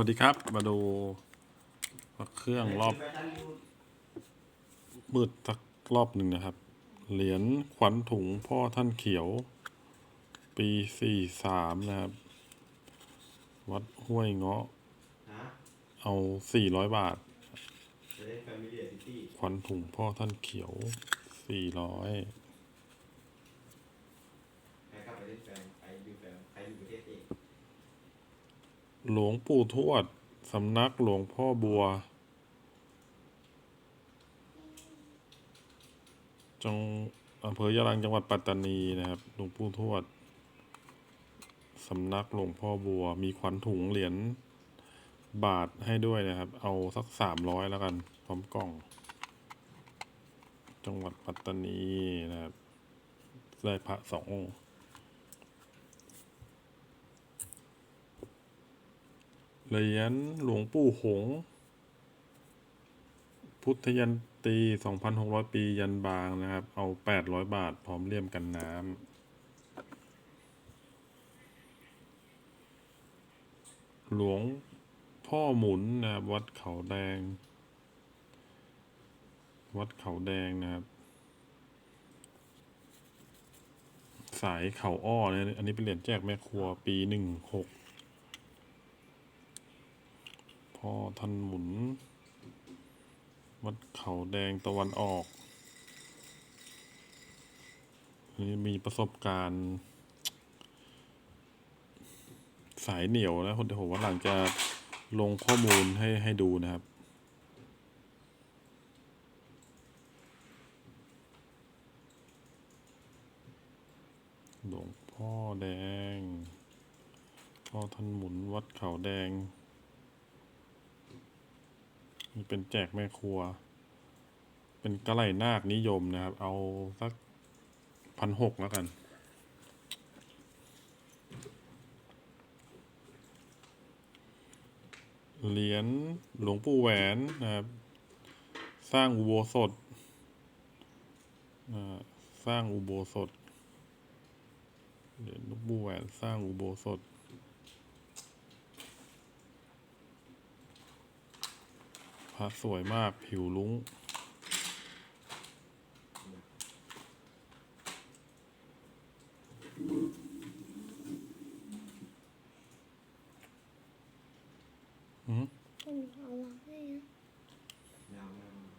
วัสดีครับ มาดูเครื่องรอบมืดสักรอบหนึ่งนะครับ เหรียญขวัญถุงพ่อท่านเขียว ปีสี่สามนะครับ วัดห้วยเงาะ เอาสี่ร้อยบาท ขวัญถุงพ่อท่านเขียวสี่ร้อยใครอยู่ประเทศ หลวงปู่ทวด สำนักหลวงพ่อบัว จังอำเภอยะรังจังหวัดปัตตานีนะครับ หลวงปู่ทวด สำนักหลวงพ่อบัว มีขวัญถุงเหรียญบาทให้ด้วยนะครับ เอาสักสามร้อยแล้วกัน พร้อมกล่อง จังหวัดปัตตานีนะครับ ได้พระสององค์ เหรียญหลวงปู่หง พุทธยันตี 2,600 ปียันบางนะครับ เอา 800 บาท พร้อมเลี่ยมกันน้ำหลวงพ่อหมุนนะครับ วัดเขาแดง วัดเขาแดงนะครับ สายเขาอ้อเนี่ยอันนี้เป็นเหรียญแจกแม่ครัวปีหนึ่งหก พ่อท่านหมุน วัดเขาแดงตะวันออกนี่มีประสบการณ์ สายเหนียวนะคนเดี๋ยวผมว่าหลังจะลงข้อมูลให้ให้ดูนะครับหลวงพ่อแดง พ่อท่านหมุนวัดเขาแดง นี่เป็นแจกแม่ครัว เป็นกระไหลนาคนิยมนะครับ เอาสักพันหกแล้วกัน เหรียญหลวงปู่แหวนนะครับ สร้างอุโบสถสร้างอุโบสถเหรียญหลวงปู่แหวนสร้างอุโบสถ ระสวยมากผิวลุ้งอืมเอาเอาวางให้นะยาวมาก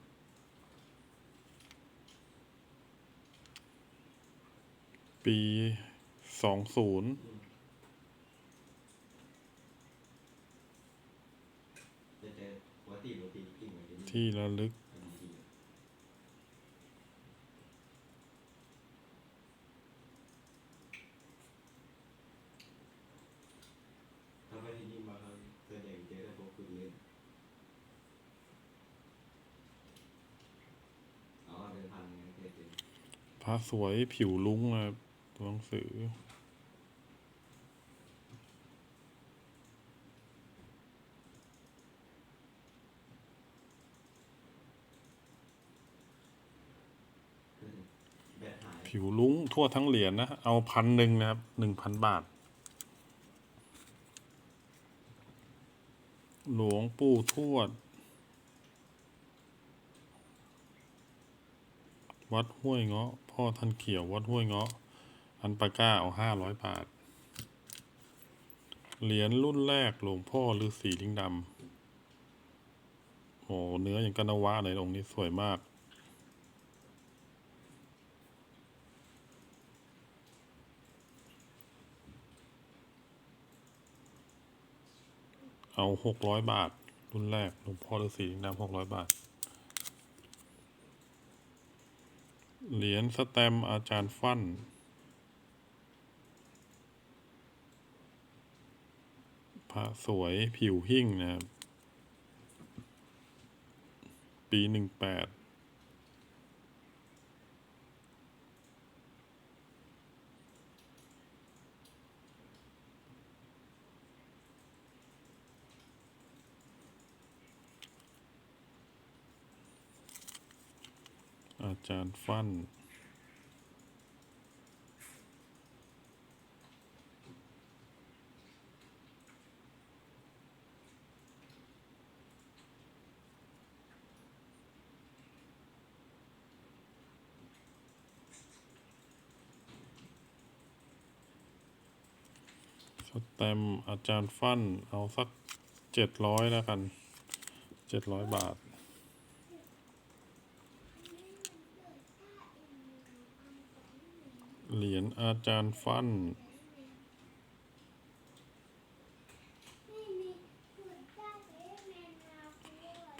ปีสองศูนย์ จะเจอหัวตีหัวตีกิ่งหัวตี ที่ระลึกถ้าไปที่นี่มาครับส่วนใหญ่เจอแต่พวกคุณเล่นอ๋อเดินพันไงเจอพระสวยผิวลุ้งนะครับตัวหนังสือ แบตหาย ผิวลุ้งทั่วทั้งเหรียญนะ เอาพันหนึ่งนะครับหนึ่งพันบาท หลวงปู่ทวด วัดห้วยเงาะ พ่อท่านเขียววัดห้วยเงาะ อันปาก้าเอาห้าร้อยบาท เหรียญรุ่นแรกหลวงพ่อฤาษีลิงดำโอ้เนื้ออย่างกันนวะเลยองค์นี้สวยมาก เอาหกร้อยบาท รุ่นแรกหลวงพ่อฤาษีดำหกร้อยบาท เหรียญสแตมอาจารย์ฟั่นพระสวยผิวหิ่งนะครับ ปีหนึ่งแปด จารย์ฟันสแตมอาจารย์ฟันเอาสักเจ็ดร้อยแล้วกันเจ็ดร้อยบาท เหรียญอาจารย์ฟั่น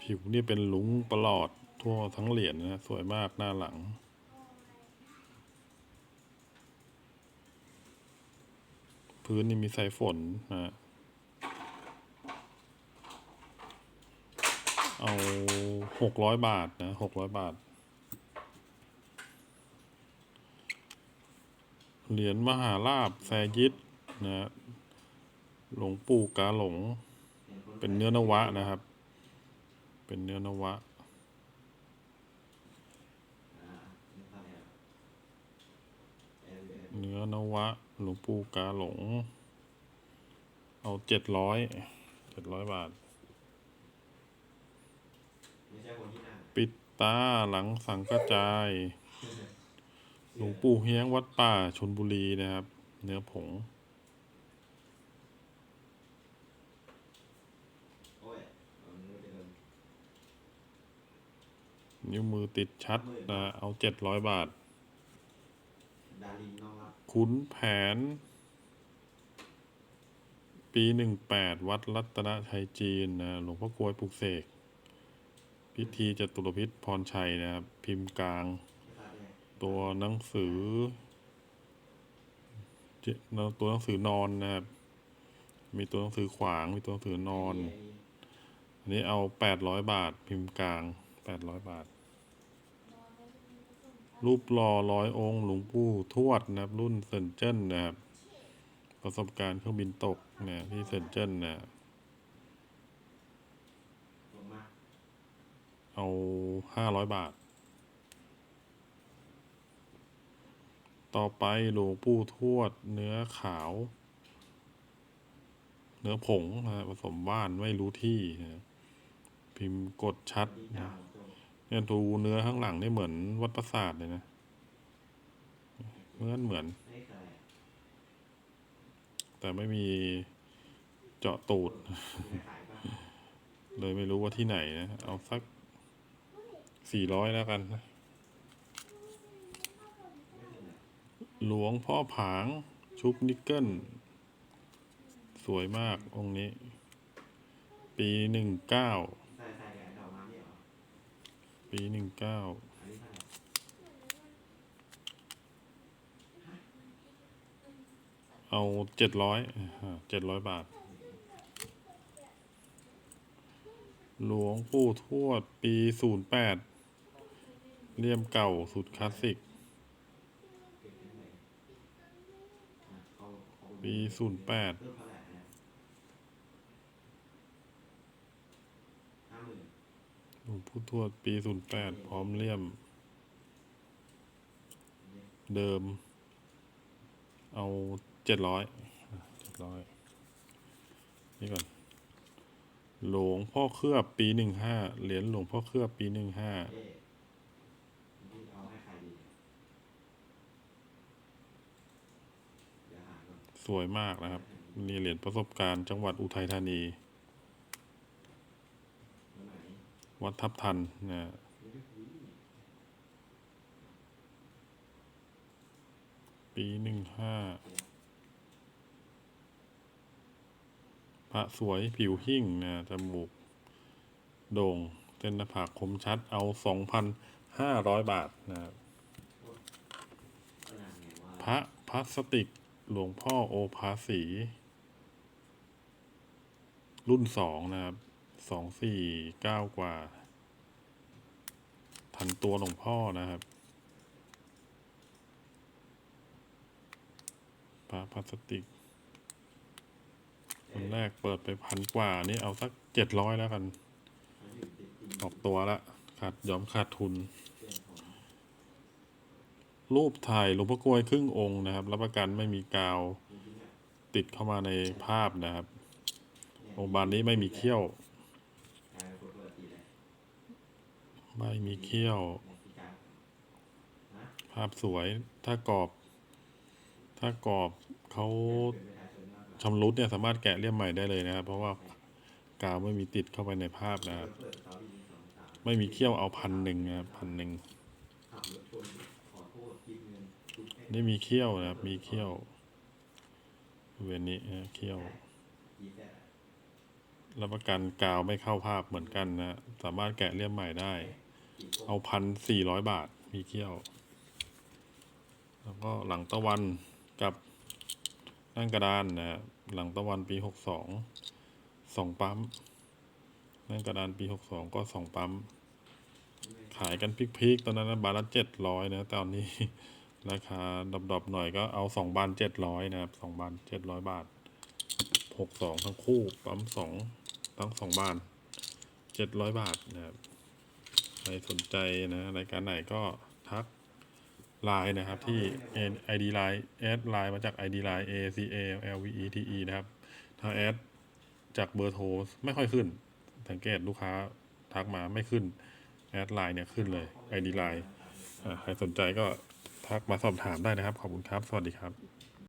ผิวนี่เป็นลุงประหลอดทั่วทั้งเหรียญนะ สวยมากหน้าหลัง พื้นนี่มีสายฝนนะเอาหกร้อยบาทนะหกร้อยบาท เหรียญมหาลาบแซยิดนะหลวงปู่กาหลง เป็นเนื้อนวะนะครับ เป็นเนื้อนวะเนื้อนวะ หลวงปู่กาหลง เอาเจ็ดร้อยเจ็ดร้อยบาท ปิดตาหลังสังกระจาย หลวงปู่เฮียงวัดป่าชนบุรีนะครับ เนื้อผงโอ้ยเอาเนื้อไปเลยนิ้วมือติดชัดนะเอาเจ็ดร้อยบาท ขุนแผน ปีหนึ่งแปดวัดรัตนชัยจีนนะหลวงพ่อกลวยปลุกเสก พิธีจตุรพิษพรชัยนะครับ พิมพ์กลาง ตัวหนังสือเจตัวหนังสือนอนนะครับ มีตัวหนังสือขวาง มีตัวหนังสือนอน อันนี้เอาแปดร้อยบาท พิมพ์กลางแปดร้อยบาท รูปหล่อร้อยองค์หลวงปู่ทวดนะครับ รุ่นเซนเจิ้นนะครับ ประสบการณ์เครื่องบินตกเนี่ยที่เซนเจิ้นนะเอาห้าร้อยบาท ต่อไปหลวงปู่ทวด เนื้อขาว เนื้อผงนะผสมว่านไม่รู้ที่นะพิมพ์กดชัดนะเนี่ยดูเนื้อข้างหลังนี่เหมือนวัดประสาทเลยนะเหมือนเหมือน แต่ไม่มีเจาะตูด เลยไม่รู้ว่าที่ไหนนะ เอาสักสี่ร้อยแล้วกันนะ ไม่ถึงอะ หลวงพ่อผาง ชุบนิกเกิล สวยมากองค์นี้ ปีหนึ่งเก้าปีหนึ่งเก้าเอาเจ็ดร้อยเจ็ดร้อยบาท หลวงปู่ทวด ปีศูนย์แปดเลี่ยมเก่าสุดคลาสสิกบเป็นไหนอะเขาเขา ปีศูนย์แปดหลวงปู่ทวดปีศูนย์แปดพร้อมเลี่ยม เดิม เอาเจ็ดร้อยเจ็ดร้อยนี่ก่อน หลวงพ่อเคลือบปีหนึ่งห้าเหรียญหลวงพ่อเคลือบปีหนึ่งห้า เอ๊ะนี่เอาให้ใครดีเดี๋ยวหาก่อน ส วยมากนะครับ นี่เหรียญประสบการณ์จังหวัดอุทัยธานี วัดทับทันนะปีหนึ่งห้าพระสวยผิวหิ่งนะจมูก โด่ง เส้นหน้าผากคมชัดเอาสองพันห้าร้อยบาทนะครับพระพลาสติก หลวงพ่อโอภาสี รุ่นสองนะครับสองสี่เก้ากว่า ทันตัวหลวงพ่อนะครับพระพลาสติกคนแรกเปิดไปพันกว่า นี่เอาสักเจ็ดร้อยแล้วกัน ออกตัวละขาดยอมขาดทุน รูปถ่ายหลวงพ่อกลวยครึ่งองค์นะครับ รับประกันไม่มีกาวติดเข้ามาในภาพนะครับเนี่ยองบานนี้ไม่มีเขี้ยว ไม่มีเขี้ยว ภาพสวยถ้ากรอบ ถ้ากรอบเขาชำรุดเนี่ยสามารถแกะเลี่ยมใหม่ได้เลยนะครับ เพราะว่ากาวไม่มีติดเข้าไปในภาพนะครับ ไม่มีเขี้ยวเอาพันหนึ่งนะครับพันหนึ่ง ขับรถชนขอโทษคิดเงินทุกแห่ง นี่มีเขี้ยวนะครับ มีเขี้ยวเวณนี้นะเขี้ยว รับประกันกาวไม่เข้าภาพเหมือนกันนะ สามารถแกะเลี่ยมใหม่ได้ เอาพันสี่ร้อยบาท มีเขี้ยว แล้วก็หลังตะวันกับนั่งกระดานนะหลังตะวันปีหกสองสองปั๊มนั่งกระดานปีหกสองก็สองปั๊ม ขายกันพลิกๆ ตอนนั้นนะบาทละเจ็ดร้อยนะ ตอนนี้ ราคาดรอปๆหน่อยก็เอาสองบานเจ็ดร้อยนะครับสองบานเจ็ดร้อยบาทหกสองทั้งคู่ปั๊มสองทั้งสองบานเจ็ดร้อยบาทนะครับใครสนใจนะรายการไหนก็ทักไลน์นะครับที่ ID line แอดไลน์มาจาก ID line A C A L V E T E นะครับ ถ้าแอดจากเบอร์โทรไม่ค่อยขึ้น สังเกตลูกค้าทักมาไม่ขึ้นแอดไลน์เนี่ยขึ้นเลย ID line ใครสนใจก็ ทักมาสอบถามได้นะครับ ขอบคุณครับ สวัสดีครับ